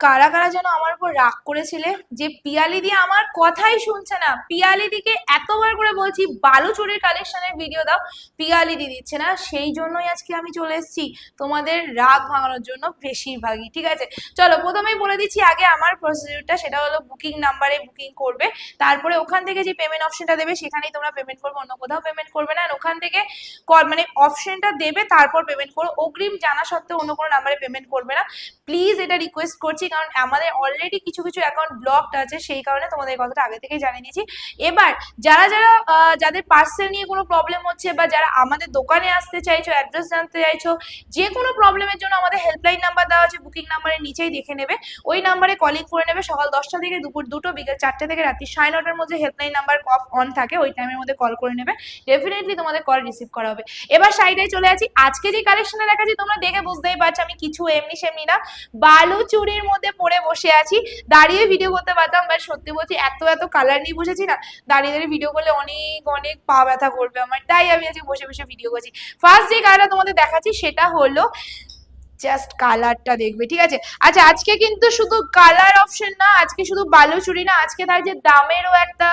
কারা কারা যেন আমার উপর রাগ করেছিলে যে পিয়ালি দি আমার কথাই শুনছে না। পিয়ালি দিকে এতবার করে বলছি বালুচুরির কালেকশনের ভিডিও দাও, পিয়ালি দি দিচ্ছে না। সেই জন্যই আজকে আমি চলে এসেছি তোমাদের রাগ ভাঙানোর জন্য বেশিরভাগই, ঠিক আছে? চলো, প্রথমেই বলে দিচ্ছি আগে আমার প্রসিডিউরটা সেটা হলো বুকিং নাম্বারে বুকিং করবে। তারপরে ওখান থেকে যে পেমেন্ট অপশনটা দেবে, সেখানেই তোমরা পেমেন্ট করবে, অন্য কোথাও পেমেন্ট করবে না। ওখান থেকে মানে অপশনটা দেবে, তারপর পেমেন্ট করো। অগ্রিম জানা সত্ত্বেও অন্য কোনো নাম্বারে পেমেন্ট করবে না। প্লিজ এটা রিকোয়েস্ট করছি, কারণ আমাদের অলরেডি কিছু কিছু অ্যাকাউন্ট ব্লকড আছে, সেই কারণে তোমাদের কথাটা আগে থেকেই জানিয়ে দিয়েছি এবার, যারা যারা যাদের পার্সেল নিয়ে কোনো প্রবলেম হচ্ছে বা যারা আমাদের দোকানে আসতে চাইছো অ্যাড্রেস জানতে চাইছো, যে কোনো প্রবলেমের জন্য আমাদের হেল্পলাইন নাম্বার দেওয়া আছে বুকিং নাম্বারের নিচেই দেখে নেবে। ওই নাম্বারে কলিং করে নেবে, সকাল দশটা থেকে দুপুর দুটো, বিকেল চারটে থেকে রাত্রি সাড়ে নটার মধ্যে হেল্পলাইন নাম্বার অফ অন থাকে, ওই টাইমের মধ্যে কল করে নেবে। ডেফিনেটলি তোমাদের কল রিসিভ করা হবে। এবার সাইডে চলে আছি আজকে যে কালেকশনে দেখাচ্ছি, তোমরা দেখে বুঝতেই পারছ, আমি কিছু এমনি সেমনি না। বালু চুরির মধ্যে পড়ে বসে আছি। দাঁড়িয়ে ভিডিও করতে পারতাম বাট সত্যি বলছি, এত এত কালার নিয়ে বসেছি না, দাঁড়িয়ে দাঁড়িয়ে ভিডিও করলে অনেক অনেক পা ব্যথা করবে আমার। তাই আমি আজকে বসে বসে ভিডিও করছি। ফার্স্ট যে কালারটা তোমাদের দেখাচ্ছি, সেটা হলো জাস্ট কালারটা দেখবে, ঠিক আছে? আচ্ছা আজকে কিন্তু শুধু কালার অপশন না, আজকে শুধু বালু চুরি না, আজকে থাকছে দামেরও একটা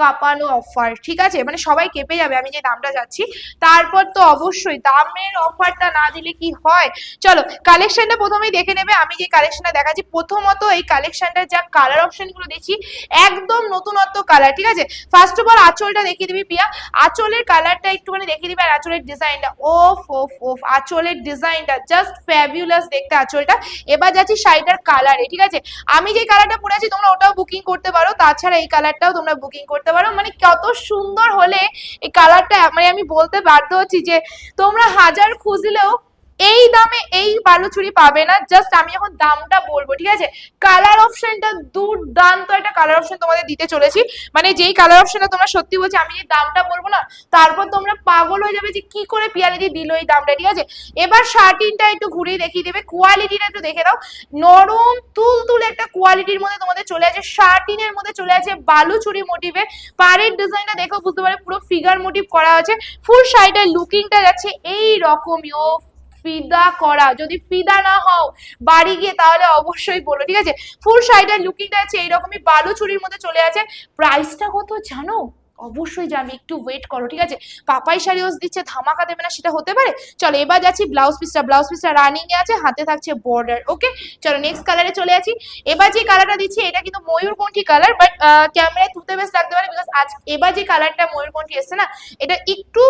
কাঁপানো অফার ঠিক আছে? মানে সবাই কেঁপে যাবে, আমি যে দামটা যাচ্ছি। তারপর তো অবশ্যই দামের অফারটা না দিলে কি হয়? চলো কালেকশনটা প্রথমেই দেখে নেবে। আমি যে কালেকশনটা দেখাচ্ছি, প্রথমত এই কালেকশনটা যা কালার অপশনগুলো দেখছি, একদম নতুনত্ব কালার ঠিক আছে? ফার্স্ট অফ অল আঁচলটা দেখিয়ে দিবি পিয়া। আঁচলের কালারটা একটুখানি দেখিয়ে দিবি আর আঁচলের ডিজাইনটা ওফ ওফ ওফ, আঁচলের ডিজাইনটা জাস্ট ফ্যাবিউলাস দেখতে আঁচলটা। এবার যাচ্ছি শাড়িটার কালারে ঠিক আছে? আমি যে কালারটা পরে আছি, তোমরা ওটাও বুকিং করতে পারো। তাছাড়া এই কালারটাও তোমরা বুকিং করতে পারো। মানে কত সুন্দর হলে এই কালারটা মানে আমি বলতে বাধ্য হচ্ছি যে তোমরা হাজার খুঁজলেও এই দামে এই বালুচুরি পাবে না জাস্ট আমি এখন দামটা বলব, ঠিক আছে? কালার অপশনটা দুর্দান্ত একটা কালার অপশন তোমাদের দিতে চলেছি। মানে যেই কালার অপশনটা তোমরা সত্যি বলছি, আমি যে দামটা বলব না, তারপর তোমরা পাগল হয়ে যাবে যে কি করে পিয়ালিদি দিল এই দামটা, ঠিক আছে? এবার শার্টিনটা একটু ঘুরিয়ে দেখিয়ে দেবে কোয়ালিটিটা একটু দেখে দাও নরম তুল তুল একটা কোয়ালিটির মধ্যে তোমাদের চলে আছে শার্টিনের মধ্যে চলে আছে বালুচুরি মোটিভে পাড়ের ডিজাইনটা দেখো, বুঝতে পারে পুরো ফিগার মোটিভ করা আছে। ফুল শাড়িটার লুকিংটা যাচ্ছে এই রকমই ও ফিদা করা। যদি ফিদা না হও, বাড়ি গিয়ে তাহলে অবশ্যই বলো, ঠিক আছে? ফুল শাড়িটার লুকিংটা আছে এইরকমই বালুচুরির মধ্যে চলে আছে। প্রাইসটা কত জানো? অবশ্যই জানবে একটু ওয়েট করো, ঠিক আছে? পাপাই শাড়ি ওস দিচ্ছে, ধামাকা দেবে না, সেটা হতে পারে? চলো, এবার যাচ্ছি ব্লাউজ পিসটা ব্লাউজ পিসটা রানিং এ আছে, হাতে থাকছে বর্ডার ওকে চলো নেক্সট কালারে চলে আছি এবার যে কালারটা দিচ্ছি, এটা কিন্তু ময়ূরকণ্ঠী কালার বাট ক্যামেরায় তুলতে বেশ লাগতে পারে বিকজ আজ, এবার যে কালারটা ময়ূরকণ্ঠী এসছে না, এটা একটু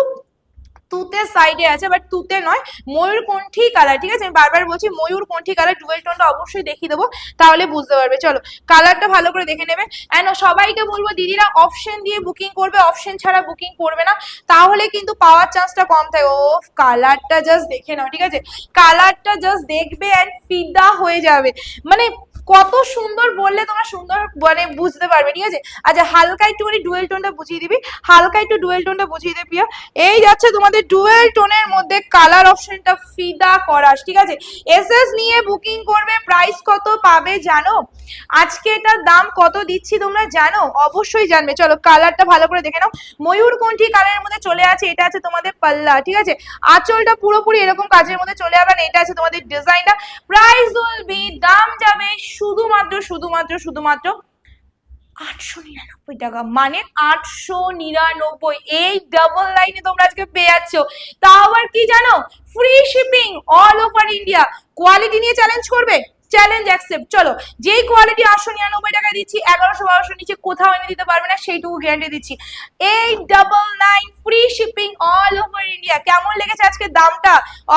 তুতে সাইডে আছে বাট তুতে নয় ময়ূরকণ্ঠী কালার ঠিক আছে? আমি বারবার বলছি ময়ূর ময়ূরকণ্ঠী কালার ডুয়েল টোনটা অবশ্যই দেখিয়ে দেবো, তাহলে বুঝতে পারবে। চলো কালারটা ভালো করে দেখে নেবে। অ্যান্ড সবাইকে বলব, দিদিরা অপশন দিয়ে বুকিং করবে অপশন ছাড়া বুকিং করবে না। তাহলে কিন্তু পাওয়ার চান্সটা কম থাকে। ও কালারটা জাস্ট দেখে নাও, ঠিক আছে? কালারটা জাস্ট দেখবে অ্যান্ড ফিদা হয়ে যাবে। মানে কত সুন্দর বললে তোমরা সুন্দর মানে বুঝতে পারবে, ঠিক আছে? আচ্ছা হালকা একটুখানি ডুয়েল টোনটা বুঝিয়ে দিবি। হালকা একটু ডুয়েল টোনটা বুঝিয়ে দিবি এই যাচ্ছে তোমাদের ডুয়েল টোনের মধ্যে কালার অপশনটা ফিদা করাস, ঠিক আছে? এসএস নিয়ে বুকিং করবে প্রাইস কত পাবে জানো? আজকে এটার দাম কত দিচ্ছি তোমরা জানো? অবশ্যই জানবে। চলো কালারটা ভালো করে দেখে নাও। ময়ূরকণ্ঠী কালারের মধ্যে চলে আছে, এটা আছে তোমাদের পাল্লা, ঠিক আছে? আঁচলটা পুরোপুরি এরকম কাজের মধ্যে চলে যাবে আর এটা আছে তোমাদের ডিজাইনটা প্রাইস উইল বি দাম যাবে শুধুমাত্র শুধুমাত্র শুধুমাত্র আটশো নিরানব্বই টাকা। মানে আটশো নিরানব্বই, এই ডাবল লাইনে তোমরা আজকে পেয়ে যাচ্ছ। তাও আবার কি জানো? Free shipping all over India quality নিয়ে চ্যালেঞ্জ করবে? চ্যালেঞ্জ অ্যাকসেপ্ট চলো, যেই কোয়ালিটি আটশো নিরানব্বই টাকা দিচ্ছি, এগারোশো, বারোশো নিচে কোথাও এনে দিতে পারবে না, সেইটুকু গ্যারান্টি দিচ্ছি। এই double nine free shipping all over India কেমন লেগেছে আজকে দামটা?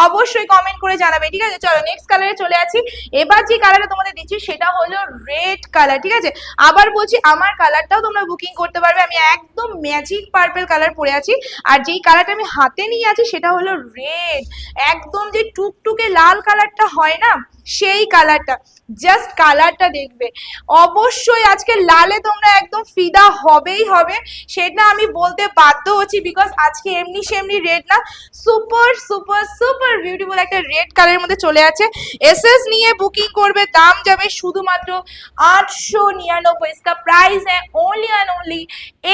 অবশ্যই কমেন্ট করে জানাবে, ঠিক আছে? চলো নেক্সট কালারে চলে আছি এবার যে কালারটা তোমাদের দিচ্ছি, সেটা হলো রেড কালার ঠিক আছে? আবার বলছি, আমার কালারটাও তোমরা বুকিং করতে পারবে। আমি একদম ম্যাজিক পার্পেল কালার পরে আছি। আর যেই কালারটা আমি হাতে নিয়ে আছি, সেটা হলো রেড একদম যে টুকটুকে লাল কালারটা হয় না সেই কালারটা জাস্ট কালারটা দেখবে। অবশ্যই আজকে লালে তোমরা একদম ফিদা হবেই হবে, সেটা আমি বলতে বাধ্য হচ্ছি বিকজ আজকে এমনি সেমনি রেড না সুপার সুপার সুপার বিউটিফুল একটা রেড কালারের মধ্যে চলে আছে। এসএস নিয়ে বুকিং করবে, দাম যাবে শুধুমাত্র আটশো নিরানব্বই। ইসকা প্রাইস হ্যাঁ only and only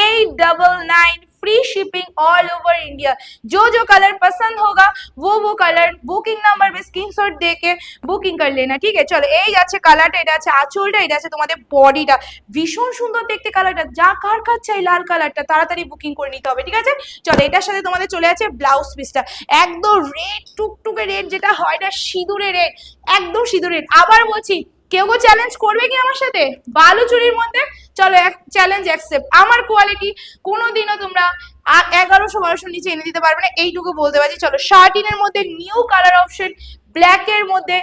eight double nine free shipping all over India जो जो कलर पसंद होगा वो वो कलर বুকিং নাম্বার पे স্ক্রিনশট দেখে বুকিং করে লেনা ঠিক আছে চলো এই যাচ্ছে কালারটা এটা আছে আঁচলটা এটা আছে তোমাদের বডিটা ভীষণ সুন্দর দেখতে কালারটা যা কার কার চাই লাল কালারটা তাড়াতাড়ি বুকিং করে নিতে হবে ঠিক আছে চলো এটার সাথে তোমাদের চলে আছে ব্লাউজ পিসটা একদম রেড টুকটুকে রেড যেটা হয় না সিঁদুরে রেড একদম সিঁদুরে রেড আবার বলছি কেউ কেউ চ্যালেঞ্জ করবে কি আমার সাথে বালু চুরির মধ্যে চলো এক চ্যালেঞ্জ অ্যাকসেপ্ট আমার কোয়ালিটি কোনোদিনও তোমরা এগারোশো বারোশো নিচে এনে দিতে পারবে না। এইটুকু বলতে পারছি। চলো শার্টিনের মধ্যে নিউ কালার অপশন ব্ল্যাক এর মধ্যে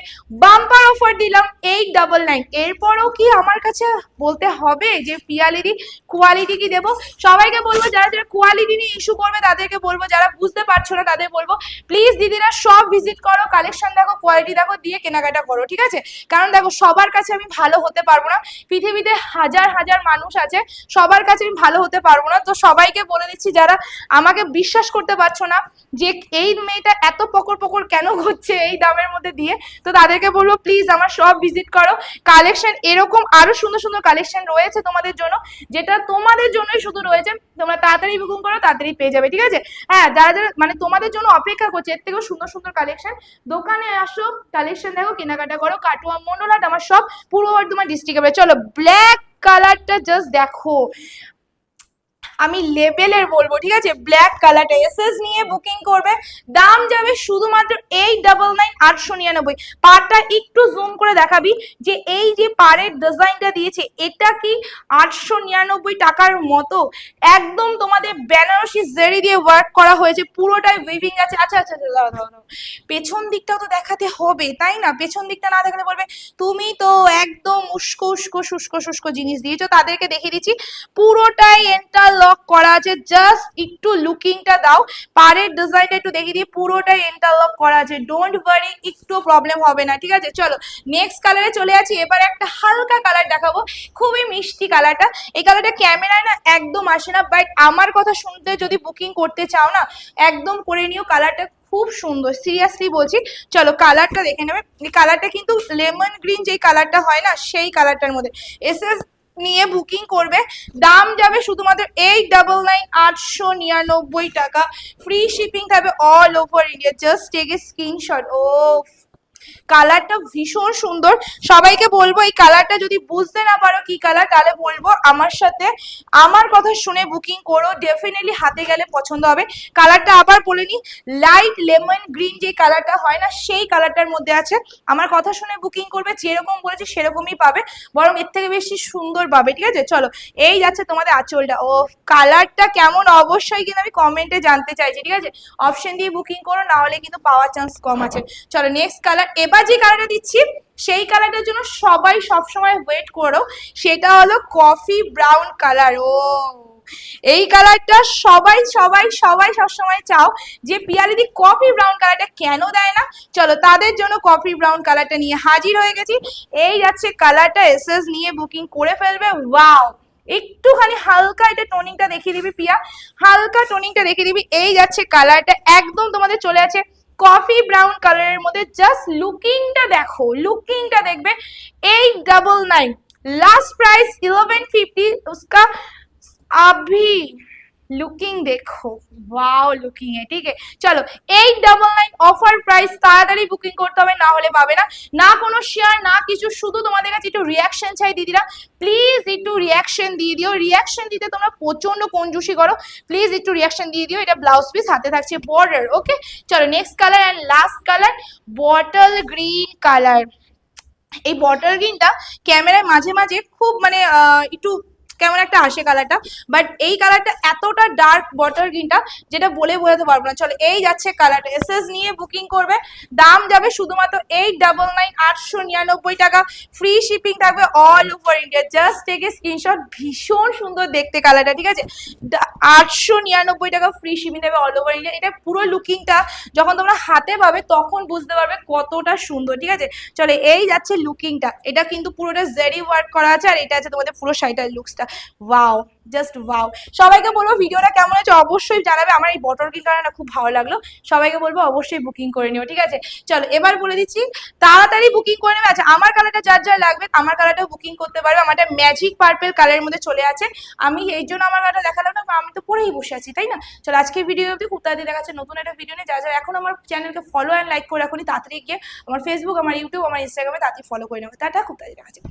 বাম্পার অফার দিলাম এইট ডাবল নাইন এরপরও কি আমার কাছে বলতে হবে যে, পিয়ালিদি কোয়ালিটি কি দেবো? সবাইকে বলব, যারা যারা কোয়ালিটি নিয়ে ইস্যু করবে, তাদেরকে বলব, যারা বুঝতে পারছ না, তাদের বলব প্লিজ দিদিরা সব ভিজিট করো কালেকশন দেখো কোয়ালিটি দেখো, দিয়ে কেনাকাটা করো, ঠিক আছে? কারণ দেখো, সবার কাছে আমি ভালো হতে পারব না। পৃথিবীতে হাজার হাজার মানুষ আছে, সবার কাছে আমি ভালো হতে পারব না। তো সবাইকে বলে দিচ্ছি যারা আমাকে বিশ্বাস করতে পারছ না যে এই মেয়েটা এত পকর পকর কেন ঘুরছে এই দামের মধ্যে দিয়ে, তো তাদেরকে বলব প্লিজ আমার সব ভিজিট করো। কালেকশন এরকম আরও সুন্দর সুন্দর কালেকশন রয়েছে তোমাদের জন্য, যেটা তোমাদের জন্যই শুধু রয়েছে। তোমরা তাড়াতাড়ি বুকিং করো, তাড়াতাড়ি পেয়ে যাবে, ঠিক আছে? হ্যাঁ যারা যারা মানে তোমাদের জন্য অপেক্ষা করছে, এর থেকেও সুন্দর সুন্দর কালেকশন দোকানে আসো কালেকশন দেখো, কেনাকাটা করো, কাটুয়া, মন্ডলাট, আমার সব পূর্ব বর্ধমান ডিস্ট্রিক্টে চলো ব্ল্যাক কালারটা জাস্ট দেখো। আমি লেবেলের বলব, ঠিক আছে? ব্ল্যাক কালারটা এসএস নিয়ে বুকিং করবে। দাম যাবে শুধুমাত্র এইট ডাবল নাইন আটশো নিরানব্বই। পারটা একটু জুম করে দেখাবি, যে এই যে পাড়ের ডিজাইনটা দিয়েছে, এটা কি আটশো নিরানব্বই টাকার মতো? একদম তোমাদের বেনারসি জেরি দিয়ে ওয়ার্ক করা হয়েছে, পুরোটাই উইভিং আছে। আচ্ছা আচ্ছা আচ্ছা। পেছন দিকটাও তো দেখাতে হবে, তাই না? পেছন দিকটা না দেখালে বলবে, তুমি তো একদম উস্কো উস্কো, শুষ্ক শুষ্ক জিনিস দিয়েছ, তাদেরকে দেখিয়ে দিচ্ছি। পুরোটাই ইন্টারলক করা আছে। জাস্ট একটু লুকিংটা দাও। পাড়ের ডিজাইনটা একটু দেখিয়ে দিই। পুরোটাই ইন্টারলক করা আছে। ডোন্ট ওয়ারি একটু প্রবলেম হবে না, ঠিক আছে? চলো নেক্সট কালারে চলে আছি এবার একটা হালকা কালার দেখাবো। খুবই মিষ্টি কালারটা এই কালারটা ক্যামেরায় না একদম আসে না বাট আমার কথা শুনতে যদি বুকিং করতে চাও না, একদম করে নিও। কালারটা খুব সুন্দর। সিরিয়াসলি বলছি। চলো কালারটা দেখে নেবে। এই কালারটা কিন্তু লেমন গ্রিন যেই কালারটা হয় না, সেই কালারটার মধ্যে। এসএস নিয়ে বুকিং করবে দাম যাবে শুধুমাত্র এইট ডাবল নাইন আটশো নিরানব্বই টাকা ফ্রি শিপিং থাকবে all over India just take a screenshot ও কালারটা ভীষণ সুন্দর। সবাইকে বলব, এই কালারটা যদি বুঝতে না পারো কি কালার, তাহলে বলব আমার সাথে। আমার কথা শুনে বুকিং করো ডেফিনেটলি হাতে গেলে পছন্দ হবে। কালারটা আবার বলে নি লাইট লেমন গ্রিন যে কালারটা হয় না, সেই কালারটার মধ্যে আছে। আমার কথা শুনে বুকিং করবে, যেরকম বলেছি সেরকমই পাবে। বরং এর থেকে বেশি সুন্দর পাবে, ঠিক আছে? চলো, এই যাচ্ছে তোমাদের আঁচলটা। ও, কালারটা কেমন? অবশ্যই কিন্তু আমি কমেন্টে জানতে চাইছি, ঠিক আছে? অপশন দিয়ে বুকিং করো, না হলে কিন্তু পাওয়ার চান্স কম আছে। চলো নেক্সট কালার এবার যে কালারটা দিচ্ছি, সেই কালারটার জন্য সবাই সবসময় ওয়েট করো। সেটা হলো কফি ব্রাউন কালার ও। এই কালারটা সবাই সবাই সবাই সবসময় চাও যে পিয়ালিদি কফি ব্রাউন কালারটা কেন দেয় না? চলো তাদের জন্য কফি ব্রাউন কালারটা নিয়ে হাজির হয়ে গেছি। এই যাচ্ছে কালারটা এসএস নিয়ে বুকিং করে ফেলবে। ওয়াও একটুখানি হালকা এটা টোনিংটা দেখিয়ে দিবি, পিয়া। হালকা টোনিংটা দেখিয়ে দিবি। এই যাচ্ছে কালারটা একদম তোমাদের চলে আছে। কফি ব্রাউন কালারের মধ্যে জাস্ট লুকিংটা দেখো, লুকিংটা দেখবে। Eight double nine last price eleven fifty উসকা अभी লুকিং দেখো। ওয়াও লুকিং এ, ঠিক আছে চলো eight double nine offer price তাড়াতাড়ি বুকিং করতে হবে, না হলে পাবে না। না কোনো শেয়ার না কিছু, শুধু তোমাদের কাছে একটু রিয়াকশন চাই দিদিরা। প্লিজ একটু রিয়াকশন দিয়ে দিও। রিয়াকশন দিতে তোমরা প্রচণ্ড কঞ্জুসি করো। প্লিজ একটু রিয়াকশন দিয়ে দিও। এটা ব্লাউজ পিস হাতে থাকছে বর্ডার ওকে চলো next colour and last colour bottle green colour এই বটল গ্রিনটা ক্যামেরায় মাঝে মাঝে খুব মানে একটু কেমন একটা আসে কালারটা বাট এই কালারটা এতটা ডার্ক বটল গ্রিনটা যেটা বলে বোঝাতে পারব না। চলো, এই যাচ্ছে কালারটা এসএস নিয়ে বুকিং করবে। দাম যাবে শুধুমাত্র এইট ডাবল নাইন আটশো নিরানব্বই টাকা। ফ্রি শিপিং থাকবে অল ওভার ইন্ডিয়া জাস্ট থেকে স্ক্রিনশট ভীষণ সুন্দর দেখতে কালারটা ঠিক আছে? আটশো নিরানব্বই টাকা ফ্রি শিপিং থাকবে অল ওভার ইন্ডিয়া এটা পুরো লুকিংটা যখন তোমরা হাতে পাবে তখন বুঝতে পারবে কতটা সুন্দর, ঠিক আছে? চলো, এই যাচ্ছে লুকিংটা এটা কিন্তু পুরোটা জেরি ওয়ার্ক করা আছে, আর এটা আছে তোমাদের পুরো শাড়িটার লুকসটা ওয়াও জাস্ট ওয়াও সবাইকে বলব ভিডিওটা কেমন হয়েছে অবশ্যই জানাবে। আমার এই বটল গ্রিন কালারটা খুব ভালো লাগল। সবাইকে বলব অবশ্যই বুকিং করে নিও, ঠিক আছে? চলো, এবার বলে দিচ্ছি, তাড়াতাড়ি বুকিং করে নেবে। আচ্ছা আমার কালারটা যার যার লাগবে, আমার কালারটাও বুকিং করতে পারবে। আমারটা ম্যাজিক পার্পেল কালারের মধ্যে চলে আছে। আমি এই জন্য আমার কালারটা দেখালাম না আমি তো পরেই বসে আছি, তাই না? চলো আজকের ভিডিও অবধি কুর্তা দিয়ে দেখাচ্ছে নতুন একটা ভিডিও নিয়ে। যা যারা এখন আমার চ্যানেলকে ফলো অ্যান্ড লাইক করে রাখুনি তাড়াতাড়ি গিয়ে আমার ফেসবুক আমার ইউটিউব আমার ইনস্টাগ্রামে তাড়াতাড়ি ফলো করে নেবে টাটা কুর্তা দিয়ে দেখাচ্ছে।